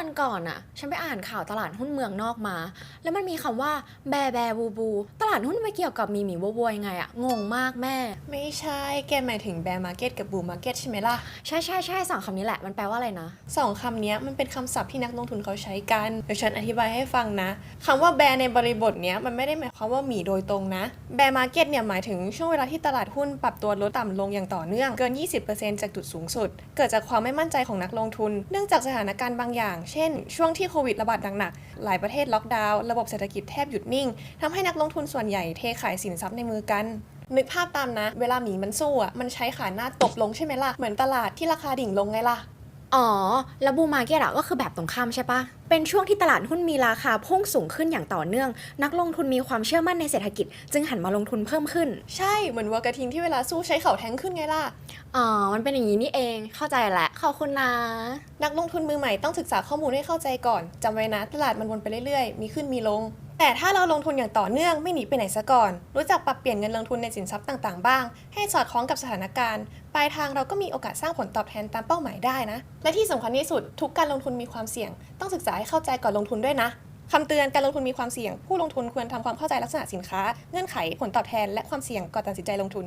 วันก่อนอะฉันไปอ่านข่าวตลาดหุ้นเมืองนอกมา แล้วมันมีคำว่าแบแบบูบู ตลาดหุ้นไปเกี่ยวกับมีหมีวัววัวยังไงอะงงมากแม่ ไม่ใช่แกหมายถึงแบร์มาร์เก็ตกับบูมาร์เก็ตใช่ไหมล่ะ ใช่ใช่ใช่สองคำนี้แหละมันแปลว่าอะไรนะสองคำเนี้ยมันเป็นคำศัพท์ที่นักลงทุนเขาใช้กัน เดี๋ยวฉันอธิบายให้ฟังนะคำว่าแบร์ในบริบทเนี้ยมันไม่ได้หมายความว่าหมีโดยตรงนะ แบร์มาร์เก็ตเนี่ยหมายถึงช่วงเวลาที่ตลาดหุ้นปรับตัวลดต่ำลงอย่างต่อเนื่องเกิน 20%จากจุดสูงสุด เกิดจากความไม่มั่นใจของนักลงทุน เนื่องจากสถานการณ์บางอย่างเช่น ช่วงที่โควิดระบาดหนักๆ หลายประเทศล็อกดาวน์ ระบบเศรษฐกิจแทบหยุดนิ่งทำให้นักลงทุนส่วนใหญ่เทขายสินทรัพย์ในมือกัน นึกภาพตามนะ เวลาหมีมันสู้อะ มันใช้ขาหน้าตบลงใช่ไหมล่ะ เหมือนตลาดที่ราคาดิ่งลงไงล่ะ อ๋อ แล้วบูมาร์เก็ตอะก็คือแบบตรงข้ามใช่ปะ เป็นช่วงที่ตลาดหุ้นมีราคาพุ่งสูงขึ้นอย่างต่อเนื่อง นักลงทุนมีความเชื่อมั่นในเศรษฐกิจ จึงหันมาลงทุนเพิ่มขึ้น ใช่ เหมือนวัวกระทิงที่เวลาสู้ใช้เข่าแทงขึ้นไงล่ะ อ๋อ มันเป็นอย่างนี้นี่เอง เข้าใจแล้วขอบคุณนะ นักลงทุนมือใหม่ต้องศึกษาข้อมูลให้เข้าใจก่อนจำไว้นะ ตลาดมันวนไปเรื่อยๆ มีขึ้นมีลง แต่ถ้าเราลงทุนอย่างต่อเนื่องไม่หนีไปไหนซะก่อน รู้จักปรับเปลี่ยนเงินลงทุนในสินทรัพย์ต่างๆ บ้าง ให้สอดคล้องกับสถานการณ์ ปลายทางเราก็มีโอกาสสร้างผลตอบแทนตามเป้าหมายได้นะ และที่สำคัญที่สุดทุกการลงทุนมีความเสี่ยง ต้องศึกษาให้เข้าใจก่อนลงทุนด้วยนะคำเตือนการลงทุนมีความเสี่ยง ผู้ลงทุนควรทำความเข้าใจลักษณะสินค้า เงื่อนไข ผลตอบแทน และความเสี่ยงก่อนตัดสินใจลงทุน